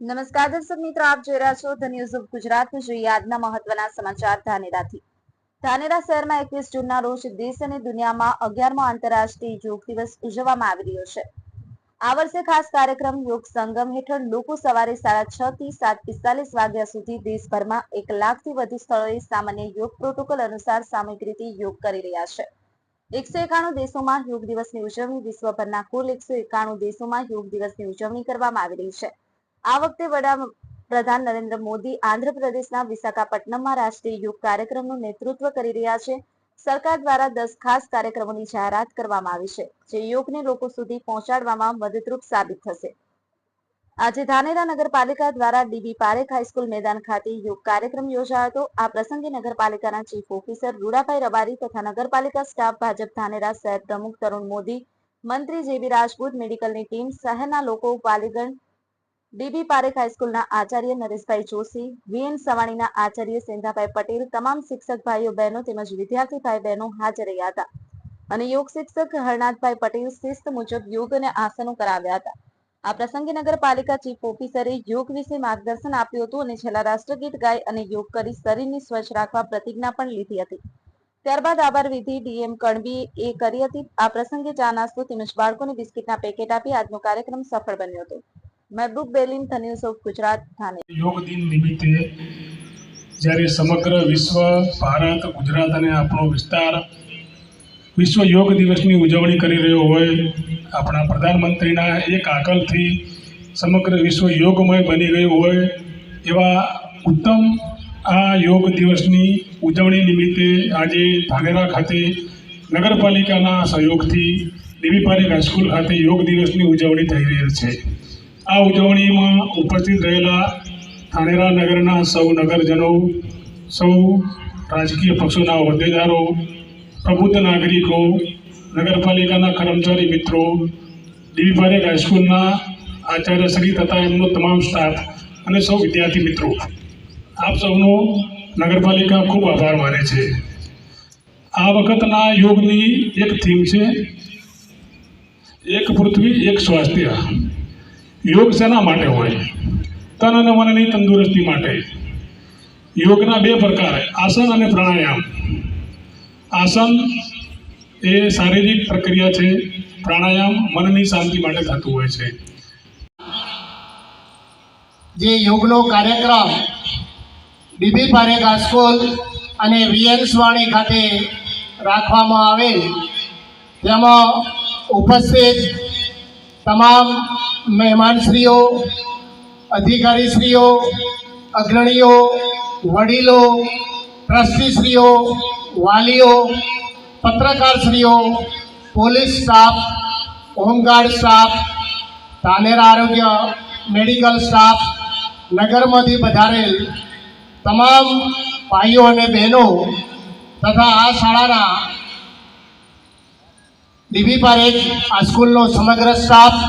નમસ્કાર દર્શક મિત્રો, આપ જોઈ રહ્યા છો ધ ન્યૂઝ ઓફ ગુજરાત જોઈએ આજના મહત્વના સમાચાર ધાનેરાથી. ધાનેરા શહેરમાં એકવીસ જૂનના રોજ દેશ અને દુનિયામાં અગિયારમો આંતરરાષ્ટ્રીય યોગ દિવસ ઉજવવામાં આવી રહ્યો છે. આ વર્ષે ખાસ કાર્યક્રમ યોગ સંગમ હેઠળ લોકો સવારે સાડા છ થી સાત પિસ્તાલીસ વાગ્યા સુધી દેશભરમાં એક લાખથી વધુ સ્થળોએ સામાન્ય યોગ પ્રોટોકોલ અનુસાર સામૂહિક રીતે યોગ કરી રહ્યા છે. એકસો એકાણું દેશોમાં યોગ દિવસની ઉજવણી, વિશ્વભરના કુલ એકસો એકાણું દેશોમાં યોગ દિવસની ઉજવણી કરવામાં આવી રહી છે. આ વખતે વડાપ્રધાન નરેન્દ્ર મોદી આંધ્રપ્રદેશના વિશાખાપટ્ટનમમાં રાષ્ટ્રીય યોગ કાર્યક્રમનું નેતૃત્વ કરી રહ્યા છે. સરકાર દ્વારા દસ ખાસ કાર્યક્રમોની જાહેરાત કરવામાં આવી છે, જે યોગને લોકો સુધી પહોંચાડવામાં મદદરૂપ સાબિત થશે. આજે ધાનેરા નગરપાલિકા દ્વારા ડીબી પારેખ હાઈસ્કૂલ મેદાન ખાતે યોગ કાર્યક્રમ યોજાયો હતો. આ પ્રસંગે નગરપાલિકાના ચીફ ઓફિસર રૂડાભાઈ રબારી તથા નગરપાલિકા સ્ટાફ ભાજપ ધાનેરા શહેર પ્રમુખ તરુણ મોદી, મંત્રી જેબી રાજપૂત, મેડિકલની ટીમ, શહેરના લોકો, પાલીગણ ડીબી પારેખ હાઈસ્કૂલના આચાર્ય નરેશભાઈ જોશી, વીએન સવાણીના આચાર્ય સેન્ધાભાઈ પટેલ, તમામ શિક્ષક ભાઈઓ, બહેનો તેમજ વિદ્યાર્થી ભાઈ બહેનો હાજર રહ્યા હતા. અને યોગ શિક્ષક હરનાથભાઈ પટેલ શિસ્ત મુજબ યોગ અને આસનો કરાવ્યા હતા. આ પ્રસંગે નગરપાલિકા ચીફ ઓફિસરે યોગ વિશે માર્ગદર્શન આપ્યું હતું અને છેલ્લા રાષ્ટ્રગીત ગાય અને યોગ કરી શરીરને સ્વચ્છ રાખવા પ્રતિજ્ઞા પણ લીધી હતી. ત્યારબાદ આભાર વિધિ ડીએમ કણબી એ કરી હતી. આ પ્રસંગે ચા નાસ્તો તેમજ બાળકોને બિસ્કિટના પેકેટ આપી આજનો કાર્યક્રમ સફળ બન્યો હતો. મહેબૂબ બેલીમ ન્યૂઝ ઓફ ગુજરાત થાને. યોગ દિન નિમિત્તે જ્યારે સમગ્ર વિશ્વ, ભારત, ગુજરાત અને આપણો વિસ્તાર વિશ્વ યોગ દિવસની ઉજવણી કરી રહ્યો હોય, આપણા પ્રધાનમંત્રીના એક આકલથી સમગ્ર વિશ્વ યોગમય બની ગયું હોય, એવા ઉત્તમ આ યોગ દિવસની ઉજવણી નિમિત્તે આજે ધાનેરા ખાતે નગરપાલિકાના સહયોગથી પારેખ હાઈસ્કૂલ ખાતે યોગ દિવસની ઉજવણી થઈ રહી છે. આ ઉજવણીમાં ઉપસ્થિત રહેલા ધાનેરા નગરના સૌ નગરજનો, સૌ રાજકીય પક્ષોના હોદ્દેદારો, પ્રબુદ્ધ નાગરિકો, નગરપાલિકાના કર્મચારી મિત્રો પારેખ હાઈસ્કૂલના આચાર્યશ્રી તથા એમનો તમામ સ્ટાફ અને સૌ વિદ્યાર્થી મિત્રો, આપ સૌનો નગરપાલિકા ખૂબ આભાર માને છે. આ વખતના યોગની એક થીમ છે, એક પૃથ્વી, એક સ્વાસ્થ્ય. યોગ શેના માટે હોય? તન અને મનની તંદુરસ્તી માટે. યોગના બે પ્રકાર આસન અને પ્રાણાયામ. આસન એ શારીરિક પ્રક્રિયા છે. પ્રાણાયામ મનની શાંતિ માટે થતું હોય છે. જે યોગનો કાર્યક્રમ ડીબી પારેખ હાઈસ્કૂલ અને વીએન સ્વાણી ખાતે રાખવામાં આવેલ, તેમાં ઉપસ્થિત તમામ મહેમાનશ્રીઓ, અધિકારીશ્રીઓ, અગ્રણીઓ, વડીલો, ટ્રસ્ટીશ્રીઓ, વાલીઓ, પત્રકારશ્રીઓ, police staff, home guard staff, Dhanera આરોગ્ય મેડિકલ સ્ટાફ, નગરમાંથી પધારેલ તમામ ભાઈઓ અને બહેનો તથા આ શાળાના ડીબી પારેખ આ સ્કૂલનો સમગ્ર સ્ટાફ